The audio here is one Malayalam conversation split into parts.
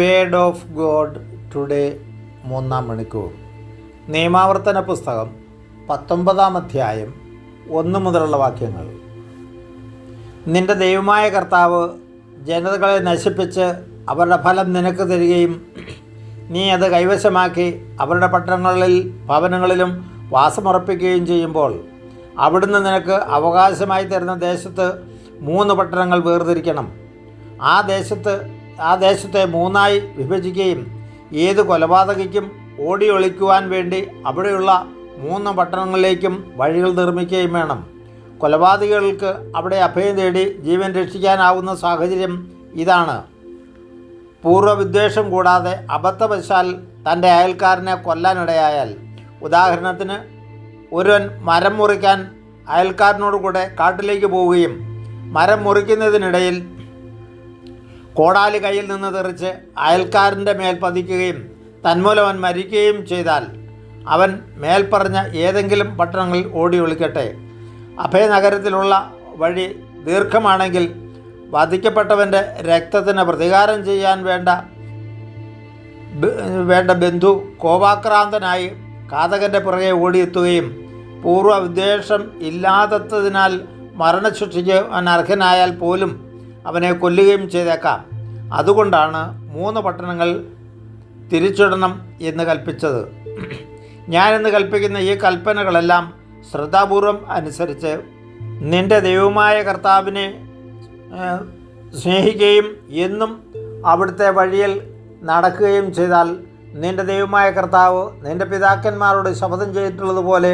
വേഡ് ഓഫ് ഗോഡ് ടുഡേ മൂന്നാം മണിക്കൂർ. നിയമാവർത്തന പുസ്തകം പത്തൊമ്പതാം അധ്യായം ഒന്ന് മുതലുള്ള വാക്യങ്ങൾ. നിന്റെ ദൈവമായ കർത്താവ് ജനതകളെ നശിപ്പിച്ച് അവരുടെ ഫലം നിനക്ക് തരികയും നീ അത് കൈവശമാക്കി അവരുടെ പട്ടണങ്ങളിൽ ഭവനങ്ങളിലും വാസമുറപ്പിക്കുകയും ചെയ്യുമ്പോൾ അവിടുന്ന് നിനക്ക് അവകാശമായി തരുന്ന ദേശത്ത് മൂന്ന് പട്ടണങ്ങൾ വേർതിരിക്കണം. ആ ദേശത്ത് ആ ദേശത്തെ മൂന്നായി വിഭജിക്കുകയും ഏത് കൊലപാതകയ്ക്കും ഓടി ഒളിക്കുവാൻ വേണ്ടി അവിടെയുള്ള മൂന്ന് പട്ടണങ്ങളിലേക്കും വഴികൾ നിർമ്മിക്കുകയും വേണം. കൊലപാതകികൾക്ക് അവിടെ അഭയം തേടി ജീവൻ രക്ഷിക്കാനാവുന്ന സാഹചര്യം ഇതാണ്. പൂർവവിദ്വേഷം കൂടാതെ അബദ്ധവശാൽ തന്റെ അയൽക്കാരനെ കൊല്ലാനിടയായാൽ ഉദാഹരണത്തിന് ഒരുവൻ മരം മുറിക്കാൻ അയൽക്കാരനോട് കൂടെ കാട്ടിലേക്ക് പോവുകയും മരം മുറിക്കുന്നതിനിടയിൽ കോടാലി കയ്യിൽ നിന്ന് തെറിച്ച് അയൽക്കാരന്റെ മേൽ പതിക്കുകയും തന്മൂലം അവൻ മരിക്കുകയും ചെയ്താൽ അവൻ മേൽപ്പറഞ്ഞ ഏതെങ്കിലും പട്ടണങ്ങളിൽ ഓടി ഒളിക്കട്ടെ. അഭയനഗരത്തിലുള്ള വഴി ദീർഘമാണെങ്കിൽ വധിക്കപ്പെട്ടവന്റെ രക്തത്തിന് പ്രതികാരം ചെയ്യാൻ വേണ്ട വേണ്ട ബന്ധു കോപാക്രാന്തനായി കാതകന്റെ പുറകെ ഓടിയെത്തുകയും പൂർവ വിദ്വേഷം ഇല്ലാത്തതിനാൽ മരണശിക്ഷയ്ക്ക് അർഹനായാൽ പോലും അവനെ കൊല്ലുകയും ചെയ്തേക്കാം. അതുകൊണ്ടാണ് മൂന്ന് പട്ടണങ്ങൾ തിരിച്ചിടണം എന്ന് കൽപ്പിച്ചത്. ഞാനെന്ന് കൽപ്പിക്കുന്ന ഈ കൽപ്പനകളെല്ലാം ശ്രദ്ധാപൂർവം അനുസരിച്ച് നിന്റെ ദൈവമായ കർത്താവിനെ സ്നേഹിക്കുകയും എന്നും അവിടുത്തെ വഴിയിൽ നടക്കുകയും ചെയ്താൽ നിന്റെ ദൈവമായ കർത്താവ് നിന്റെ പിതാക്കന്മാരോട് ശപഥം ചെയ്തിട്ടുള്ളതുപോലെ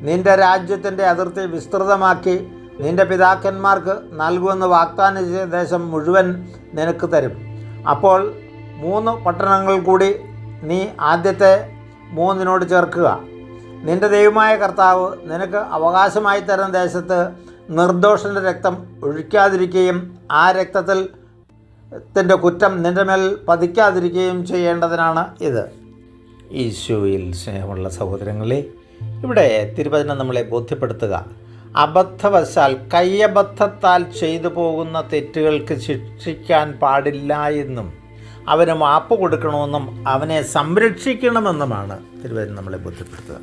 നിന്റെ രാജ്യത്തിന്റെ അതിർത്തി വിസ്തൃതമാക്കി നിന്റെ പിതാക്കന്മാർക്ക് നൽകുമെന്ന് വാഗ്ദാനം ചെയ്ത ദേശം മുഴുവൻ നിനക്ക് തരും. അപ്പോൾ മൂന്ന് പട്ടണങ്ങൾ കൂടി നീ ആദ്യത്തെ മൂന്നിനോട് ചേർക്കുക. നിന്റെ ദൈവമായ കർത്താവ് നിനക്ക് അവകാശമായി തരുന്ന ദേശത്ത് നിർദോഷന്റെ രക്തം ഒഴിക്കാതിരിക്കുകയും ആ രക്തത്തിൽ ത്തിന്റെ കുറ്റം നിന്റെ മേൽ പതിക്കാതിരിക്കുകയും ചെയ്യേണ്ടതിനാണ് ഇത്. ഈശോയിൽ സ്നേഹമുള്ള സഹോദരങ്ങളെ ഇവിടെ തിരുവചനം നമ്മളെ ബോധ്യപ്പെടുത്തുക. അബദ്ധവശാൽ കയ്യബദ്ധത്താൽ ചെയ്തു പോകുന്ന തെറ്റുകൾക്ക് ശിക്ഷിക്കാൻ പാടില്ല എന്നും അവന് മാപ്പ് കൊടുക്കണമെന്നും അവനെ സംരക്ഷിക്കണമെന്നുമാണ് തിരുവരും നമ്മളെ ബോധ്യപ്പെടുത്തുക.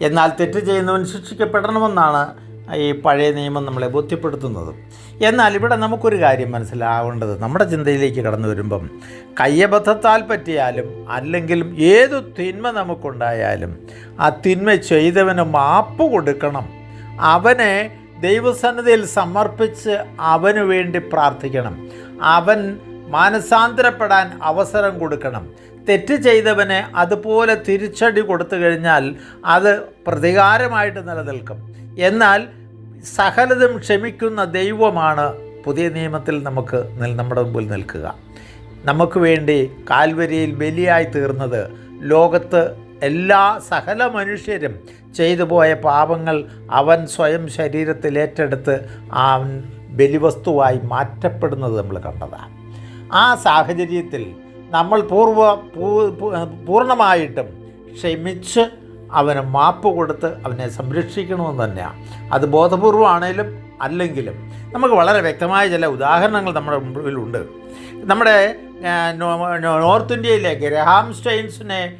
എന്നാൽ തെറ്റ് ചെയ്യുന്നവൻ ശിക്ഷിക്കപ്പെടണമെന്നാണ് ഈ പഴയ നിയമം നമ്മളെ ബോധ്യപ്പെടുത്തുന്നത്. എന്നാൽ ഇവിടെ നമുക്കൊരു കാര്യം മനസ്സിലാവേണ്ടത്. നമ്മുടെ ചിന്തയിലേക്ക് കടന്നു വരുമ്പം കയ്യബദ്ധത്താൽ പറ്റിയാലും അല്ലെങ്കിലും ഏതു തിന്മ നമുക്കുണ്ടായാലും ആ തിന്മ ചെയ്തവന് മാപ്പ് കൊടുക്കണം. അവനെ ദൈവസന്നിധിയിൽ സമർപ്പിച്ച് അവന് വേണ്ടി പ്രാർത്ഥിക്കണം. അവൻ മാനസാന്തരപ്പെടാൻ അവസരം കൊടുക്കണം. തെറ്റ് ചെയ്തവന് അതുപോലെ തിരിച്ചടി കൊടുത്തു കഴിഞ്ഞാൽ അത് പ്രതികാരമായിട്ട് നിലനിൽക്കും. എന്നാൽ സകലതും ക്ഷമിക്കുന്ന ദൈവമാണ് പുതിയ നിയമത്തിൽ നമുക്ക് നമ്മുടെ മുമ്പിൽ നിൽക്കുക. നമുക്ക് വേണ്ടി കാൽവരിയിൽ ബലിയായി തീർന്നത് ലോകത്ത് എല്ലാ സകല മനുഷ്യരും ചെയ്തു പോയ പാപങ്ങൾ അവൻ സ്വയം ശരീരത്തിൽ ഏറ്റെടുത്ത് ആ ബലിവസ്തുവായി മാറ്റപ്പെടുന്നത് നമ്മൾ കണ്ടതാണ്. ആ സാഹചര്യത്തിൽ നമ്മൾ പൂർവ പൂ- പൂ- പൂർണമായിട്ടും ക്ഷമിച്ച് അവന് മാപ്പ് കൊടുത്ത് അവനെ സംരക്ഷിക്കണമെന്ന് തന്നെയാണ്. അത് ബോധപൂർവമാണേലും അല്ലെങ്കിലും നമുക്ക് വളരെ വ്യക്തമായ ചില ഉദാഹരണങ്ങൾ നമ്മുടെ മുമ്പിലുണ്ട്. നമ്മുടെ നോർത്ത് ഇന്ത്യയിലെ ഗ്രഹാം സ്റ്റെയിൻസിനെ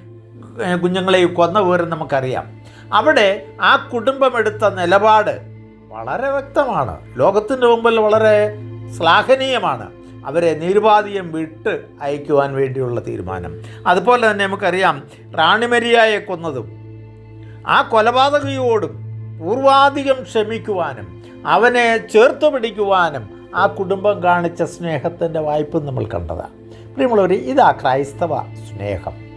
ഏ, കുഞ്ഞുങ്ങളെ കൊന്ന വിവരം നമുക്കറിയാം. അവിടെ ആ കുടുംബം എടുത്ത നിലപാട് വളരെ വ്യക്തമാണ്. ലോകത്തിന്റെ മുമ്പിൽ വളരെ ശ്ലാഘനീയമാണ്. അവരെ നിരുപാധികം വിട്ട് അയക്കുവാൻ വേണ്ടിയുള്ള തീരുമാനം. അതുപോലെ തന്നെ നമുക്കറിയാം റാണിമരിയായെ കൊന്നതും ആ കൊലപാതകയോടും പൂർവാധികം ക്ഷമിക്കുവാനും അവനെ ചേർത്ത് പിടിക്കുവാനും ആ കുടുംബം കാണിച്ച സ്നേഹത്തിന്റെ വായ്പ നമ്മൾ കണ്ടതാണ്. പ്രിയമുള്ളവർ ഇതാ ക്രൈസ്തവ സ്നേഹം.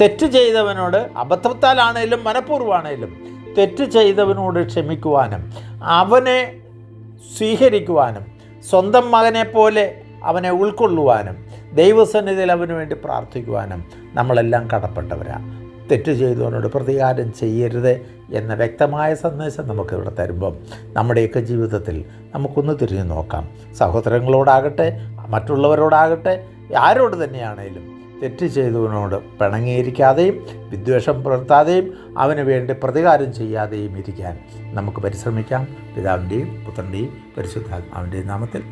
തെറ്റ് ചെയ്തവനോട് അബദ്ധത്താലാണേലും മനഃപൂർവമാണേലും തെറ്റ് ചെയ്തവനോട് ക്ഷമിക്കുവാനും അവനെ സ്വീകരിക്കുവാനും സ്വന്തം മകനെ പോലെ അവനെ ഉൾക്കൊള്ളുവാനും ദൈവസന്നിധിയിൽ അവന് വേണ്ടി പ്രാർത്ഥിക്കുവാനും നമ്മളെല്ലാം കടപ്പെട്ടവരാണ് തെറ്റ് ചെയ്തവനോട് പ്രതികാരം ചെയ്യരുത് എന്ന വ്യക്തമായ സന്ദേശം നമുക്ക് ഇവിടെ തരുമ്പം നമ്മുടെയൊക്കെ ജീവിതത്തിൽ നമുക്കൊന്ന് തിരിഞ്ഞു നോക്കാം. സഹോദരങ്ങളോടാകട്ടെ മറ്റുള്ളവരോടാകട്ടെ ആരോട് തന്നെയാണേലും തെറ്റ് ചെയ്തവനോട് പിണങ്ങിയിരിക്കാതെയും വിദ്വേഷം പുലർത്താതെയും അവന് വേണ്ടി പ്രതികാരം ചെയ്യാതെയും ഇരിക്കാൻ നമുക്ക് പരിശ്രമിക്കാം. പിതാവിന്റെയും പുത്രന്റെയും പരിശുദ്ധാത്മാവിന്റെയും നാമത്തിൽ